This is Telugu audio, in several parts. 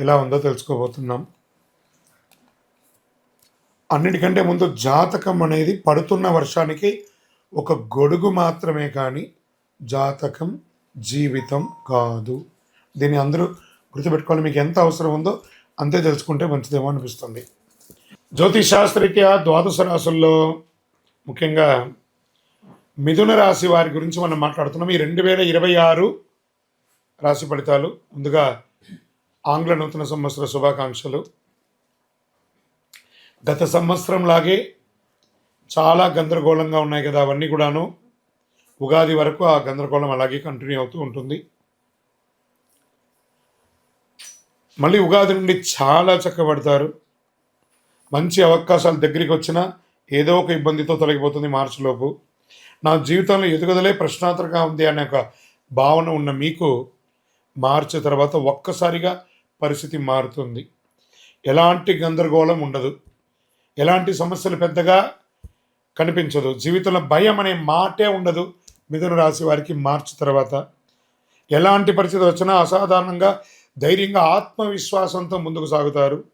ఎలా ఉందో తెలుసుకోబోతున్నాం. అన్నిటికంటే ముందు జాతకం అనేది పడుతున్న వర్షానికి ఒక గొడుగు మాత్రమే కానీ జాతకం జీవితం కాదు. దీన్ని అందరూ గుర్తుపెట్టుకోవాలి మీకు ఎంత అవసరం ఉందో అంతే తెలుసుకుంటే మంచిదేమో అనిపిస్తుంది. జ్యోతిషాస్త్రరీత్యా ద్వాదశ రాసుల్లో ముఖ్యంగా మిథున రాశి వారి గురించి మనం మాట్లాడుతున్నాం. ఈ రెండు వేల ఇరవై ఆరు రాశి ఫలితాలు ముందుగా ఆంగ్ల నూతన సంవత్సర శుభాకాంక్షలు. గత సంవత్సరం లాగే చాలా గందరగోళంగా ఉన్నాయి కదా అవన్నీ కూడాను. ఉగాది వరకు ఆ గందరగోళం అలాగే కంటిన్యూ అవుతూ ఉంటుంది. మళ్ళీ ఉగాది నుండి చాలా చక్కబడతారు. మంచి అవకాశాలు దగ్గరికి వచ్చినా ఏదో ఒక ఇబ్బందితో తొలగిపోతుంది మార్చిలోపు. నా జీవితంలో ఎదుగుదలే ప్రశ్నార్థకంగా ఉంది అనే ఒక భావన ఉన్న మీకు మార్చి తర్వాత ఒక్కసారిగా పరిస్థితి మారుతుంది. ఎలాంటి గందరగోళం ఉండదు. ఎలాంటి సమస్యలు పెద్దగా కనిపించదు. జీవితంలో భయం అనే మాటే ఉండదు. మిథున రాశి వారికి మార్చి తర్వాత. ఎలాంటి పరిస్థితి వచ్చినా అసాధారణంగా ధైర్యంగా ఆత్మవిశ్వాసంతో ముందుకు సాగుతారు.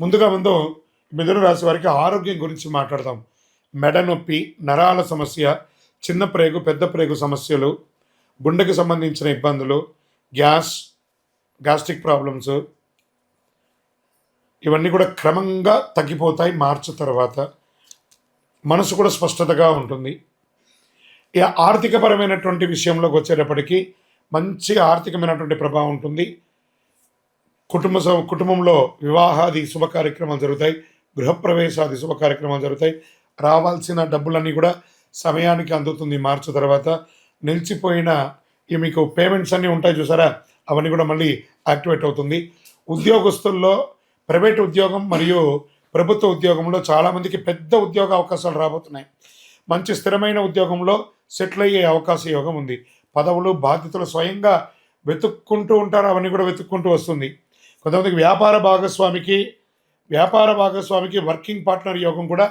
ముందుగా ముందు మిథున రాశి వారికి ఆరోగ్యం గురించి మాట్లాడదాం. మెడ నొప్పి నరాల సమస్య చిన్న ప్రేగు పెద్ద ప్రేగు సమస్యలు గుండెకి సంబంధించిన ఇబ్బందులు గ్యాస్ గ్యాస్ట్రిక్ ప్రాబ్లమ్స్ ఇవన్నీ కూడా క్రమంగా తగ్గిపోతాయి మార్చి తర్వాత. మనసు కూడా స్పష్టతగా ఉంటుంది. ఇక ఆర్థికపరమైనటువంటి విషయంలోకి వచ్చేటప్పటికీ మంచి ఆర్థికమైనటువంటి ప్రభావం ఉంటుంది. కుటుంబ కుటుంబంలో వివాహాది శుభ కార్యక్రమాలు జరుగుతాయి. గృహప్రవేశాది శుభ కార్యక్రమాలు జరుగుతాయి. రావాల్సిన డబ్బులన్నీ కూడా సమయానికి అందుతుంది మార్చి తర్వాత. నిలిచిపోయిన ఈ మీకు పేమెంట్స్ అన్నీ ఉంటాయి చూసారా? అవన్నీ కూడా మళ్ళీ యాక్టివేట్ అవుతుంది. ఉద్యోగస్తుల్లో ప్రైవేట్ ఉద్యోగం మరియు ప్రభుత్వ ఉద్యోగంలో చాలామందికి పెద్ద ఉద్యోగ అవకాశాలు రాబోతున్నాయి. మంచి స్థిరమైన ఉద్యోగంలో సెటిల్ అయ్యే అవకాశ యోగం ఉంది. పదవులు బాధ్యతలు స్వయంగా వెతుక్కుంటూ ఉంటారు. అవన్నీ కూడా వెతుక్కుంటూ వస్తుంది. కొంతమందికి వ్యాపార భాగస్వామికి వ్యాపార భాగస్వామికి వర్కింగ్ పార్ట్నర్ యోగం కూడా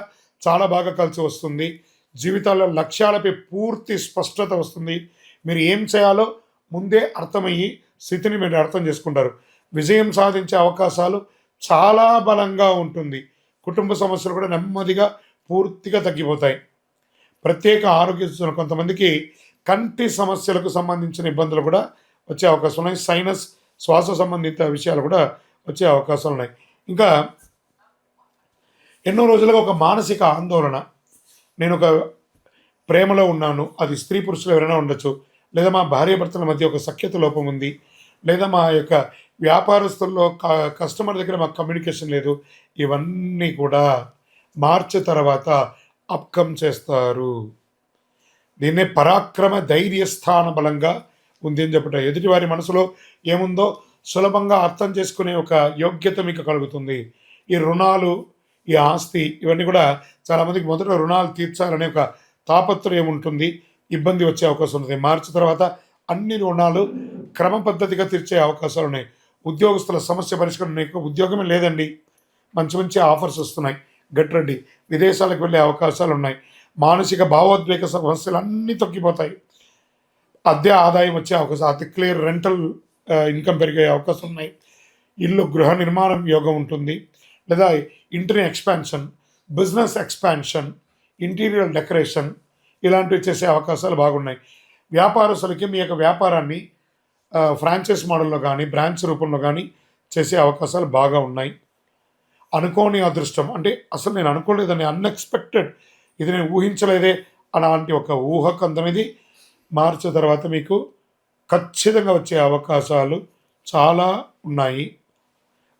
చాలా బాగా కలిసి వస్తుంది. జీవితాల్లో లక్ష్యాలపై పూర్తి స్పష్టత వస్తుంది. మీరు ఏం చేయాలో ముందే అర్థమయ్యి స్థితిని మీరు అర్థం చేసుకుంటారు. విజయం సాధించే అవకాశాలు చాలా బలంగా ఉంటుంది. కుటుంబ సమస్యలు కూడా నెమ్మదిగా పూర్తిగా తగ్గిపోతాయి. ప్రత్యేక ఆరోగ్య కొంతమందికి కంటి సమస్యలకు సంబంధించిన ఇబ్బందులు కూడా వచ్చే అవకాశం ఉన్నాయి. సైనస్ శ్వాస సంబంధిత విషయాలు కూడా వచ్చే అవకాశాలు ఉన్నాయి. ఇంకా ఎన్నో రోజులుగా ఒక మానసిక ఆందోళన. నేను ఒక ప్రేమలో ఉన్నాను. అది స్త్రీ పురుషులు ఎవరైనా ఉండొచ్చు. లేదా మా భార్యాభర్తల మధ్య ఒక సఖ్యత లోపం ఉంది. లేదా మా యొక్క వ్యాపారస్తుల్లో కస్టమర్ దగ్గర మాకు కమ్యూనికేషన్ లేదు. ఇవన్నీ కూడా మార్చి తర్వాత అప్కమ్ చేస్తారు. దీన్నే పరాక్రమ ధైర్యస్థాన బలంగా ఉంది అని చెప్పట. ఎదుటివారి మనసులో ఏముందో సులభంగా అర్థం చేసుకునే ఒక యోగ్యత మీకు కలుగుతుంది. ఈ రుణాలు ఈ ఆస్తి ఇవన్నీ కూడా చాలామందికి మొదట రుణాలు తీర్చాలనే ఒక తాపత్రయం ఉంటుంది. ఇబ్బంది వచ్చే అవకాశం ఉంటుంది. మార్చి తర్వాత అన్ని రుణాలు క్రమ పద్ధతిగా తీర్చే అవకాశాలు ఉన్నాయి. ఉద్యోగస్తుల సమస్య పరిష్కరణ ఉద్యోగమే లేదండి. మంచి మంచి ఆఫర్స్ వస్తున్నాయి. గట్రండి. విదేశాలకు వెళ్ళే అవకాశాలు ఉన్నాయి. మానసిక భావోద్వేగ సమస్యలు అన్నీ తగ్గిపోతాయి అద్దె ఆదాయం వచ్చే అవకాశం అతి క్లియర్ రెంటల్ ఇన్కమ్ పెరిగే అవకాశం ఉన్నాయి. ఇల్లు గృహ నిర్మాణం యోగం ఉంటుంది. లేదా ఇంటర్ని expansion business expansion interior decoration ఇలాంటివి చేసే అవకాశాలు బాగున్నాయి. వ్యాపారస్తులకి మీ యొక్క వ్యాపారాన్ని ఫ్రాంచైజ్ మోడల్లో కానీ బ్రాంచ్ రూపంలో కానీ చేసే అవకాశాలు బాగా ఉన్నాయి. అనుకోని అదృష్టం. అంటే అసలు నేను అనుకోలేదని అన్ఎక్స్పెక్టెడ్ ఇది నేను ఊహించలేదే అలాంటి ఒక ఊహకు అనేది మార్చిన తర్వాత మీకు ఖచ్చితంగా వచ్చే అవకాశాలు చాలా ఉన్నాయి.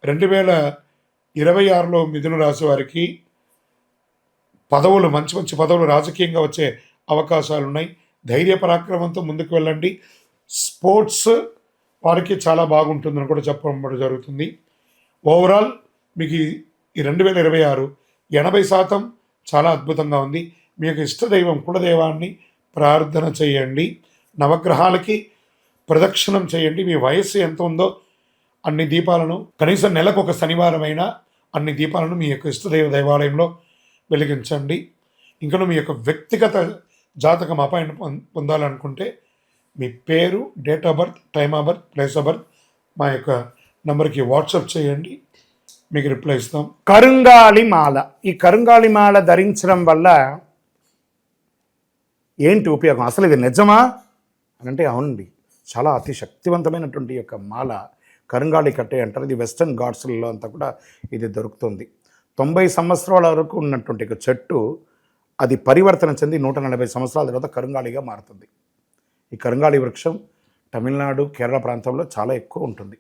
రెండు వేల ఇరవై ఆరులో మిథున రాశి వారికి పదవులు మంచి మంచి పదవులు రాజకీయంగా వచ్చే అవకాశాలు ఉన్నాయి. ధైర్య పరాక్రమంతో ముందుకు వెళ్ళండి. స్పోర్ట్స్ వారికి చాలా బాగుంటుందని కూడా చెప్పడం జరుగుతుంది. ఓవరాల్ మీకు ఈ- రెండు వేల ఇరవై ఆరు ఎనభై శాతం చాలా అద్భుతంగా ఉంది. మీ యొక్క ఇష్టదైవం కులదైవాన్ని ప్రార్థన చేయండి. నవగ్రహాలకి ప్రదక్షిణం చేయండి. మీ వయస్సు ఎంత ఉందో అన్ని దీపాలను కనీసం నెలకు ఒక శనివారమైన అన్ని దీపాలను మీ యొక్క ఇష్టదైవ దేవాలయంలో వెలిగించండి. ఇంకను మీ యొక్క వ్యక్తిగత జాతకం అపాయింట్ పొందాలనుకుంటే మీ పేరు date of birth time of birth place of birth మా యొక్క నంబర్కి వాట్సాప్ చేయండి. మీకు రిప్లై ఇస్తాం. కరుంగాలి మాల. ఈ కరుంగాలి మాల ధరించడం వల్ల ఏంటి ఉపయోగం? అసలు ఇది నిజమా? అని అంటే అవునండి. చాలా అతి శక్తివంతమైనటువంటి యొక్క మాల కరుంగాళి కట్టే అంటారు. ఇది వెస్టర్న్ గాడ్స్లలో అంతా కూడా ఇది దొరుకుతుంది. తొంభై సంవత్సరాల వరకు ఉన్నటువంటి ఒక చెట్టు అది పరివర్తన చెంది నూట నలభై సంవత్సరాల తర్వాత కరుంగాళిగా మారుతుంది. ఈ కరుంగాళి వృక్షం తమిళనాడు కేరళ ప్రాంతంలో చాలా ఎక్కువ ఉంటుంది.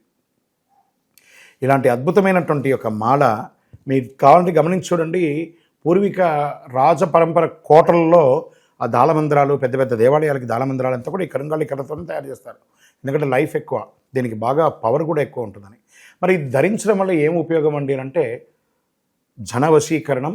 ఇలాంటి అద్భుతమైనటువంటి ఒక మాల మీరు కావాలంటే గమనించి చూడండి. పూర్వీక రాజ పరంపర కోటల్లో ఆ దాళమందిరాలు పెద్ద పెద్ద దేవాలయాలకి దాళమందిరాలు అంతా కూడా ఈ కరుంగాళి కర్రతోనే తయారు చేస్తారు. ఎందుకంటే లైఫ్ ఎక్కువ దీనికి బాగా పవర్ కూడా ఎక్కువ ఉంటుందని. మరి ఇది ధరించడం వల్ల ఏం ఉపయోగం అండి అంటే జనవశీకరణం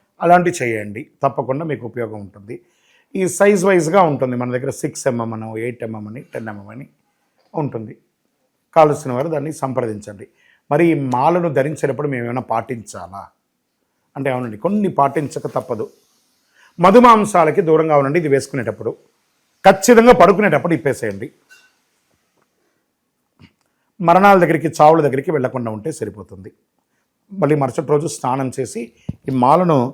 అలాంటివి చేయండి. తప్పకుండా మీకు ఉపయోగం ఉంటుంది. ఈ సైజ్ వైజ్గా ఉంటుంది. మన దగ్గర సిక్స్ ఎంఎం అని ఎయిట్ ఎంఎం అని టెన్ ఎంఎం అని ఉంటుంది. కావలసిన వారు దాన్ని సంప్రదించండి. మరి ఈ మాలను ధరించేటప్పుడు మేము ఏమైనా పాటించాలా? అంటే అవునండి కొన్ని పాటించక తప్పదు. మధుమాంసాలకి దూరంగా ఉండండి ఇది వేసుకునేటప్పుడు. ఖచ్చితంగా పడుకునేటప్పుడు ఇప్పేసేయండి. మరణాల దగ్గరికి చావుల దగ్గరికి వెళ్ళకుండా ఉంటే సరిపోతుంది. మళ్ళీ మరుసటి రోజు స్నానం చేసి ఈ మాలను